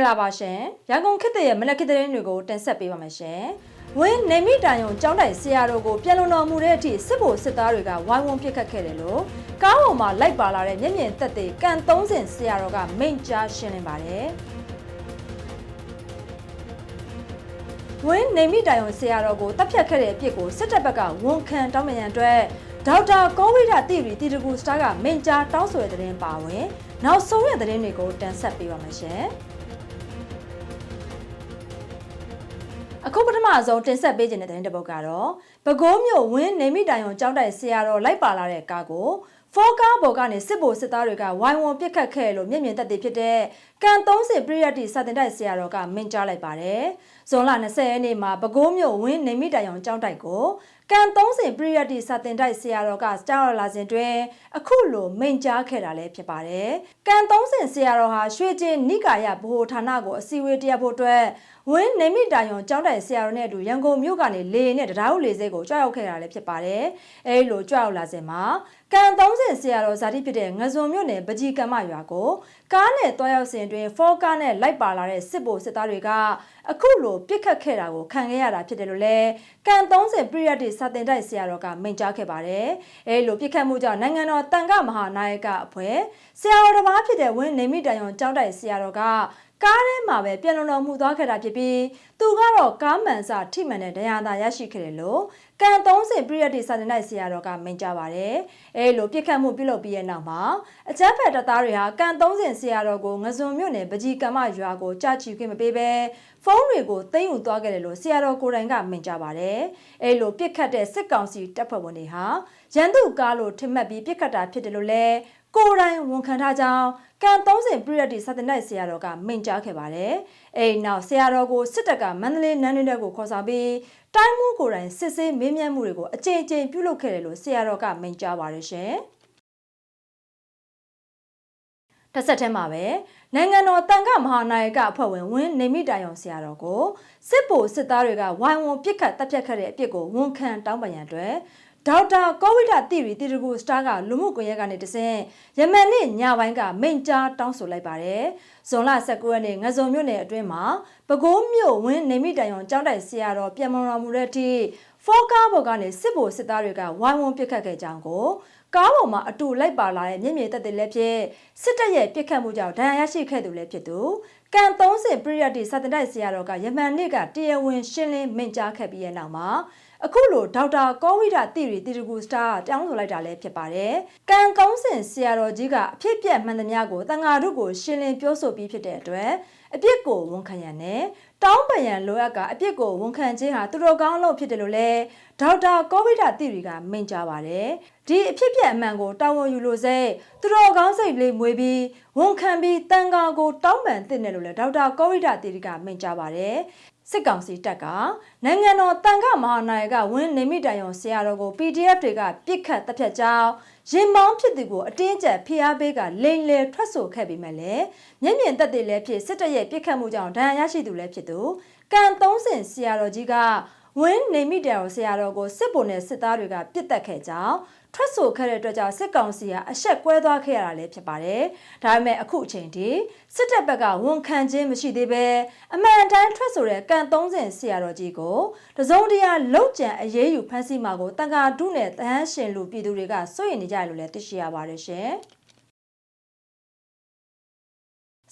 ္ဂလာပါရှင်ရန်ကုန်ခေတ်ရဲ့မနက်ခေတ်သတင်းတွေကိုတင်ဆက်ပေးပါမယ်ရှင်ဝင်းနေမိတိုင်ုံကျောင်းတိုင်ဆရာတော်ကိုပြန်လုံတော်မူတဲ့အထိစစ်ဖို့စစ်သားတွေကဝိုင်းဝန်းပစ်ခတ်ခဲ့တယ်လို့ကားပေါ်မှာလိုက်ပါလာတဲ့မျက်မြင်သက်သေကန်30ဆရာတော်ကမိန့်ကြားရှင်းလင်းပါတယ်ဝင်းနေမိတိုင်ုံဆရာတော်ကိုတပ်ဖြတ်ခဲ့တဲ့အပြစ်ကိုစစ်တပ်ဘက်ကဝန်ခံတောင်းပန်ရန်အတွက်ဒေါက်တာကောဝိဒတိရီတီတကူစတာကမိန့်ကြားတောင်းဆိုတဲ့တဲ့တင်ပါဝင် နောက်ဆုံးရတဲ့တဲ့တွေကိုတင်ဆက်ပေးပါမယ်ရှင် မဆုံးတင်ဆက်ပေးခြင်းတဲ့တဲ့တစ်ပုဒ်ကတော့ပဲခူးမြို့ဝင်းနေမိတိုင်ုံကျောင်းတိုင်ဆရာတော်လိုက်ပါလာတဲ့ကားကိုဖောကားဘော်ကနေစစ်ဗိုလ်စစ်သားတွေကဝိုင်းဝန်းပစ်ခတ်ခဲ့လို့မျက်မြင်သက်သေဖြစ်တဲ့ကန်30ပရိယတ်တီစာတင်တိုက်ဆရာတော်ကမင်းကြားလိုက်ပါတယ်။ဇွန်လ20ရက်နေ့မှာပဲခူးမြို့ဝင်းနေမိတိုင်ုံကျောင်းတိုက်ကို ကန်30ပရိယတ်တီစာတင်တိုက်ဆရာတော်ကကြားရလာစဉ်တွင်အခုလိုမိန့်ကြားခဲ့တာလည်းဖြစ်ပါတယ်။ကန်30ဆရာတော်ဟာရွှေကျင်နိကာယဗဟိုဌာနကိုအစည်းအဝေးတရားဖို့အတွက်ဝင်းနေမိတာယုံကျောင်းတိုင်ဆရာတော်နဲ့အတူရန်ကုန်မြို့ကနေလေနဲ့တရားဥလေစိတ်ကိုကြွရောက်ခဲ့တာလည်းဖြစ်ပါတယ်။အဲဒီလိုကြွရောက်လာစဉ်မှာကန်30ဆရာတော်ဇာတိဖြစ်တဲ့ငဇွန်မြို့နယ်ပကြီးကမ္မရွာကိုကားနဲ့တွားရောက်စဉ်တွင်ဖောကားနဲ့လိုက်ပါလာတဲ့စစ်ဗိုလ်စစ်သားတွေကအခုလိုပြစ်ခတ်ခဲ့တာကိုခံခဲ့ရတာဖြစ်တယ်လို့လည်းကန်30ပရိယတ်တီစာတင်တိုက်ဆရာတော်ကမိန့်ကြားခဲ့ပါတယ်။အဲလိုပြစ်ခတ်မှုကြောင့်နိုင်ငံတော်တန်ခမဟာနာယကအဖွဲ့ဆရာတော်တစ်ပါးဖြစ်တဲ့ဝင်းနေမိတန်ယုံကျောင်းတိုက်ဆရာတော်ကကားထဲမှာပဲပြန်လုံတော်မူသွားခဲ့တာဖြစ်ပြီးသူကတော့ကားမှန်စာထိမှန်တဲ့တရားသာရရှိခဲ့တယ်လို့ ကန်30ပရိယတ်တီစာတင်တိုက်ဆရာတော်ကမိန့်ကြားပါတယ်။အဲလိုပြစ်ခတ်မှုပြုလုပ်ပြီးတဲ့နောက်မှာအကြမ်းဖက်တပ်သားတွေဟာကန်30ဆရာတော်ကိုငဇွန်မြို့နယ်ပကြီးကမ္မရွာကိုကြာချီခွင့်မပေးဘဲဖုန်းတွေကိုသိမ်းယူသွားခဲ့တယ်လို့ဆရာတော်ကိုယ်တိုင်ကမိန့်ကြားပါတယ်။အဲလိုပြစ်ခတ်တဲ့စစ်ကောင်စီတပ်ဖွဲ့ဝင်တွေဟာရန်သူကားလို့ထင်မှတ်ပြီးပြစ်ခတ်တာဖြစ်တယ်လို့လည်းကိုယ်တိုင်ဝန်ခံထားကြောင်းကန်30ပရိယတ်တီစာတင်တိုက်ဆရာတော်ကမိန့်ကြားခဲ့ပါတယ်။အဲဒီနောက်ဆရာတော်ကိုစစ်တပ်ကမန္တလေးနန်းတွင်းတက်ကိုခေါ်ဆောင်ပြီး တိုင်းမှုကိုယ်တိုင်စစ်ဆေးမေးမြန်းမှုတွေကိုအကြိမ်ကြိမ်ပြုလုပ်ခဲ့တယ်လို့ဆရာတော်ကမိန့်ကြားပါတယ်ရှင်။တစ်ဆက်တည်းမှာပဲနိုင်ငံတော်တန်ခမဟာနာယကအဖွဲ့ဝင်ဝင်းနေမိတိုင်အောင်ဆရာတော်ကိုစစ်ဗိုလ်စစ်သားတွေကဝိုင်းဝန်းပစ်ခတ်တပ်ဖြတ်ခဲ့တဲ့အပြစ်ကိုဝန်ခံတောင်းပန်ရန်အတွက် ဒေါက်တာကိုဝိဒတိရီတီတကူစတာကလူမှုကွန်ရက်ကနေတဆင့်ယမန်နေ့ညပိုင်းကမိန့်ကြားတောင်းဆိုလိုက်ပါတယ်။ဇွန်လ19ရက်နေ့ငဇုံမြို့နယ်အတွင်းမှာပဲခူးမြို့ဝင်းနေမိတိုင်အောင်ကျောင်းတိုင်ဆရာတော်ပြန်မတော်မူတဲ့အထိဖောကားဘော်ကနေစစ်ဗိုလ်စစ်သားတွေကဝိုင်းဝန်းပစ်ခတ်ခဲ့ကြောင်းကိုကားပေါ်မှာအတူလိုက်ပါလာတဲ့မျက်မြင်သက်သေလည်းဖြစ်စစ်တပ်ရဲ့ပြစ်ခတ်မှုကြောင့်ဒဏ်ရာရရှိခဲ့သူလည်းဖြစ်သူ ကန်30ပရိယတ်တီစာတင်တိုက်ဆရာတော်ကယမန်နေ့ကတရားဝင်ရှင်းလင်းမိန့်ကြားခဲ့ပြီးတဲ့နောက်မှာအခုလိုဒေါက်တာကောဝိဒတိရီတီတကူစတာတောင်းဆိုလိုက်တာလည်းဖြစ်ပါတယ်။ကံကောင်းစင်ဆရာတော်ကြီးကအဖြစ်ပြက်မှန်သမျှကိုတန်ဃာတို့ကိုရှင်းလင်းပြောဆိုပြီးဖြစ်တဲ့အတွက် အပြစ်ကိုဝန်ခံရန်နဲ့တောင်းပန်ရန်လိုအပ်ကအပြစ်ကိုဝန်ခံခြင်းဟာသူတော်ကောင်းလို့ဖြစ်တယ်လို့လည်းဒေါက်တာကောဝိဒတိရီကမိန့်ကြားပါတယ်။ဒီအဖြစ်ပြက်အမှန်ကိုတာဝန်ယူလို့စိတ်သူတော်ကောင်းစိတ်လေးမွေးပြီးဝန်ခံပြီးတန်ဃာကိုတောင်းပန်သင့်တယ်လို့လည်းဒေါက်တာကောဝိဒတိရီကမိန့်ကြားပါတယ်။ စစ်ကောင်စီတပ်ကနိုင်ငံတော်တန်ခမဟာနာယကဝင်းနေမိတိုင်ယုံဆရာတော်ကို PDF တွေကပြစ်ခတ်တပ်ဖြတ်ကြောင်းရင်မောင်းဖြစ်သူကိုအတင်းကျပ်ဖိအားပေးကလိန်လေထွက်ဆိုခဲ့ပြီးမှလည်းမျက်မြင်သက်သေလည်းဖြစ်စစ်တပ်ရဲ့ပြစ်ခတ်မှုကြောင့်ဒဏ်ရာရရှိသူလည်းဖြစ်သူကန်30ဆရာတော်ကြီးက ဝင်းနေမိတိုင်ယုံဆရာတော်ကိုစစ်ဗိုလ်နဲ့စစ်သားတွေကပြစ်တက်ခဲ့ကြောင်းထွက်ဆိုခဲ့တဲ့အတွက်ကြောင့်စစ်ကောင်စီကအဆက်ကွဲသွားခဲ့ရတာလည်းဖြစ်ပါတယ်။ဒါပေမဲ့အခုအချိန်ထိစစ်တပ်ဘက်ကဝန်ခံခြင်းမရှိသေးပဲအမှန်တမ်းထွက်ဆိုတဲ့ကန်30ဆရာတော်ကြီးကိုတစုံတရာလောက်ကျန်အရေးယူဖမ်းဆီးမှာကိုတန်ခါဒုနဲ့တန်းရှင်လူပြည်သူတွေကစိုးရိမ်နေကြတယ်လို့လည်းသိရှိရပါတယ်ရှင်။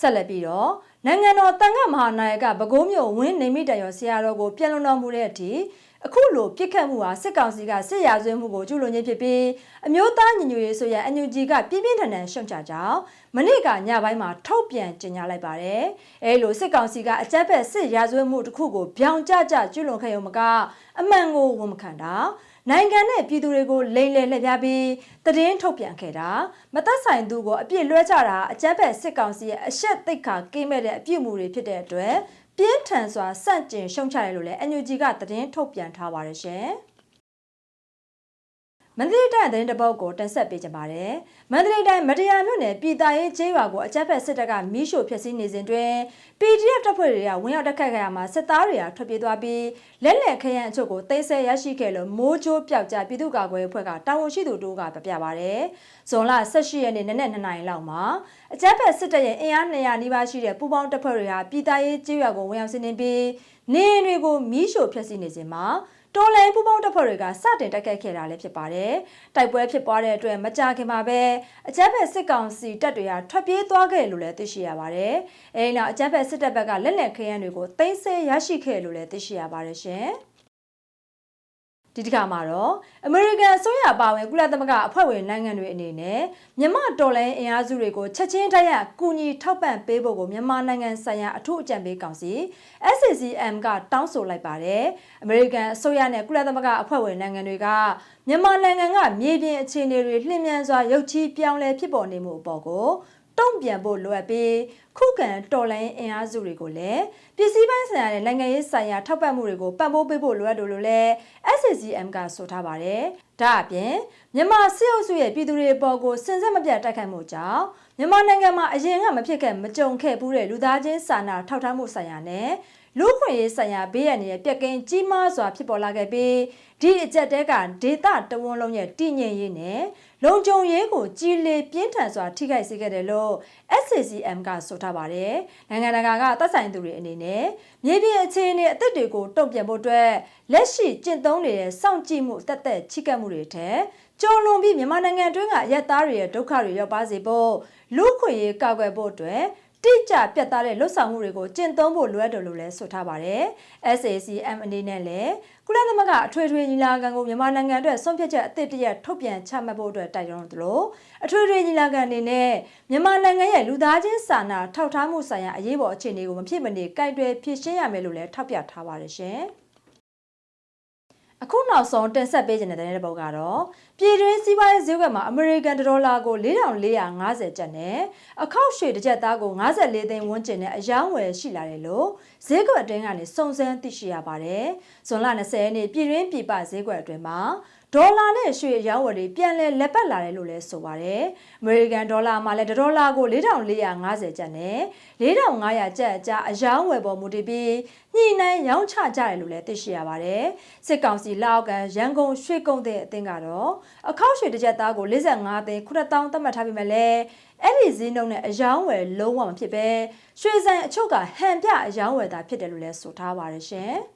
ဆက်လက်ပြီးတော့နိုင်ငံတော်တန်ခါမဟာနာယကဗကိုးမြို့ဝင်းနေမိတရဆရာတော်ကိုပြန်လုံတော်မူတဲ့အထိ အခုလိုပြစ်ခတ်မှုဟာစစ်ကောင်စီကစစ်ရာဇဝတ်မှုကိုကျူးလွန်ခြင်းဖြစ်ပြီးအမျိုးသားညီညွတ်ရေးဆိုရအန်ယူဂျီကပြင်းပြင်းထန်ထန်ရှုံချကြောင်းမနေ့ကညပိုင်းမှာထုတ်ပြန်ကြေညာလိုက်ပါတယ်။အဲလိုစစ်ကောင်စီကအကြမ်းဖက်စစ်ရာဇဝတ်မှုတစ်ခုကိုပြောင်ကျကျကျူးလွန်ခဲ့ရုံမကအမှန်ကိုဝန်မခံတာနိုင်ငံနဲ့ပြည်သူတွေကိုလိမ်လည်လှည့်ပြားပြီးတည်င်းထုတ်ပြန်ခဲ့တာမသက်ဆိုင်သူကိုအပြစ်လွှဲချတာအကြမ်းဖက်စစ်ကောင်စီရဲ့အရှက်သိက္ခာကင်းမဲ့တဲ့အပြုအမူတွေဖြစ်တဲ့အတွက် ပြင်းထန်စွာစန့်ကျင်ရှုံချတယ်လို့လည်း NUG ကသတင်းထုတ်ပြန်ထားပါတယ်ရှင်။ မန္တလေးတိုင်းသတင်းတပုတ်ကိုတင်ဆက်ပေးကြပါတယ်။မန္တလေးတိုင်းမတရားမြို့နယ်ပြည်သားရေးကျေးရွာကိုအကြမ်းဖက်စစ်တပ်ကမီးရှို့ဖျက်ဆီးနေစဉ်တွင် PDF တပ်ဖွဲ့တွေကဝင်ရောက်တိုက်ခတ်ခဲ့ရမှာစစ်သားတွေကထွက်ပြေးသွားပြီးလက်လက်ခရမ်းအချို့ကိုသိမ်းဆည်းရရှိခဲ့လို့မိုးကြိုးပြောက်ကြပြည်သူ့ကာကွယ်ရေးအဖွဲ့ကတာဝန်ရှိသူတို့ကပြပြပါတယ်။ဇွန်လ18ရက်နေ့နနက်2နာရီလောက်မှာအကြမ်းဖက်စစ်တပ်ရဲ့အင်အား200နီးပါးရှိတဲ့ပူးပေါင်းတပ်ဖွဲ့တွေဟာပြည်သားရေးကျေးရွာကိုဝင်ရောက်စီးနင်းပြီးနေအိမ်တွေကိုမီးရှို့ဖျက်ဆီးနေစဉ်မှာ တော်လိုင်းပူပေါင်းတပ်ဖွဲ့တွေကစတင်တိုက်ခတ်ခဲ့တာလည်းဖြစ်ပါတယ်။တိုက်ပွဲဖြစ်ပွားတဲ့အတွက်မကြာခင်မှာပဲအကြမ်းဖက်စစ်ကောင်စီတပ်တွေဟာထွက်ပြေးသွားခဲ့လို့လည်းသိရှိရပါတယ်။အဲဒီနောက်အကြမ်းဖက်စစ်တပ်ဘက်ကလက်လက်ခရမ်းတွေကိုသိမ်းဆည်းရရှိခဲ့လို့လည်းသိရှိရပါတယ်ရှင်။ ဒီတစ်ခါမှာတော့အမေရိကန်အစိုးရပါဝင်ကုလသမဂ္ဂအဖွဲ့ဝင်နိုင်ငံတွေအနေနဲ့မြန်မာတော်လိုင်းအင်အားစုတွေကိုချက်ချင်းတိုက်ရိုက်ကူညီထောက်ပံ့ပေးဖို့ကိုမြန်မာနိုင်ငံဆိုင်ရာအထူးအကြံပေးကောင်စီ SCCM ကတောင်းဆိုလိုက်ပါတယ်။အမေရိကန်အစိုးရနဲ့ကုလသမဂ္ဂအဖွဲ့ဝင်နိုင်ငံတွေကမြန်မာနိုင်ငံကမြေပြင်အခြေအနေတွေလျင်မြန်စွာရုပ်ချီးပြောင်းလဲဖြစ်ပေါ်နေမှုအပေါ်ကို တုံ့ပြန်ဖို့လိုအပ်ပြီးခုခံတော်လှန်အင်အားစုတွေကိုလည်းပစ္စည်းပိုင်းဆိုင်ရာနဲ့နိုင်ငံရေးဆိုင်ရာထောက်ပံ့မှုတွေကိုပံ့ပိုးပေးဖို့လိုအပ်တယ်လို့လည်း SCCM ကဆိုထားပါတယ်။ဒါအပြင်မြန်မာစစ်အုပ်စုရဲ့ပြည်သူတွေအပေါ်ကိုစင်စက်မပြတ်တိုက်ခိုက်မှုကြောင့်မြန်မာနိုင်ငံမှာအရင်ကမဖြစ်ခဲ့မကြုံခဲ့ဘူးတဲ့လူသားချင်းစာနာထောက်ထားမှုဆိုင်ရာနဲ့ လူခွင့်ရေးဆိုင်ရာဘေးရန်ရဲ့ပြက်ကင်းကြီးမားစွာဖြစ်ပေါ်လာခဲ့ပြီးဒီအကြက်တဲကဒေတာတဝန်းလုံးရဲ့တည်ငြိမ်ရေးနဲ့လုံခြုံရေးကိုကြီးလေပြင်းထန်စွာထိခိုက်စေခဲ့တယ်လို့ SCCM ကဆိုထားပါတယ်။နိုင်ငံတကာကသက်ဆိုင်သူတွေအနေနဲ့မြေပြင်အခြေအနေအသစ်တွေကိုတုံ့ပြန်ဖို့အတွက်လက်ရှိကျင့်သုံးနေတဲ့စောင့်ကြည့်မှုတက်တက်ချိကပ်မှုတွေထက်ကျော်လွန်ပြီးမြန်မာနိုင်ငံတွင်းကရက်သားတွေရဲ့ဒုက္ခတွေရောက်ပါစေဖို့လူခွင့်ရေးကောက်ွယ်ဖို့အတွက် တိကျပြတ်သားတဲ့လွတ်ဆောင်မှုတွေကိုကျင့်သုံးဖို့လိုအပ်တယ်လို့လည်းဆိုထားပါတယ်။ SACM အနေနဲ့လည်းကုလသမဂ္ဂအထွေထွေညီလာခံကိုမြန်မာနိုင်ငံအတွက်ဆုံးဖြတ်ချက်အသစ်တရက်ထုတ်ပြန်ချမှတ်ဖို့အတွက်တိုက်တွန်းသလိုအထွေထွေညီလာခံအနေနဲ့မြန်မာနိုင်ငံရဲ့လူသားချင်းစာနာထောက်ထားမှုဆိုင်ရာအရေးပေါ်အခြေအနေကိုမဖြစ်မနေကိုင်တွယ်ဖြေရှင်းရမယ်လို့လည်းထောက်ပြထားပါတယ်ရှင်။ အခုနောက်ဆုံးတင်ဆက်ပေးခြင်းတဲ့တဲ့ပုတ်ကတော့ပြည်တွင်းစီးပွားရေးဈေးကွက်မှာအမေရိကန်ဒေါ်လာကို4450ကျပ်နဲ့အခောက်ရွှေတစ်ကျပ်သားကို54သိန်းဝန်းကျင်နဲ့အယောင်းဝယ်ရှိလာတယ်လို့ဈေးကွက်အတွင်းကနေစုံစမ်းသိရှိရပါတယ်။ဇွန်လ20ရက်နေ့ပြည်တွင်းပြည်ပဈေးကွက်အတွင်းမှာဒေါ်လာနဲ့ရွှေအရောင်းဝယ်တွေပြန်လည်လက်ပတ်လာတယ်လို့လည်းဆိုပါတယ်။အမေရိကန်ဒေါ်လာမှာလည်းဒေါ်လာကို4450ကျပ်နဲ့4500ကျပ်အကြားအယောင်းဝယ်ပေါ်မူတည်ပြီးညှိနှိုင်းရောင်းချကြတယ်လို့လည်းသိရှိရပါတယ်။စစ်ကောင်စီလက်အောက်ကန်ရန်ကုန်ရွှေကုန်တဲ့အသင်းကတော့အခောက်ရွှေတစ်ကြက်သားကို45သိန်း9000သတ်မှတ်ထားပြီးမှလည်းအဲ့ဒီဈေးနှုန်းနဲ့အယောင်းဝယ်လုံးဝမဖြစ်ပဲရွှေဆိုင်အချို့ကဟန်ပြအယောင်းဝယ်တာဖြစ်တယ်လို့လည်းဆိုထားပါတယ်ရှင်။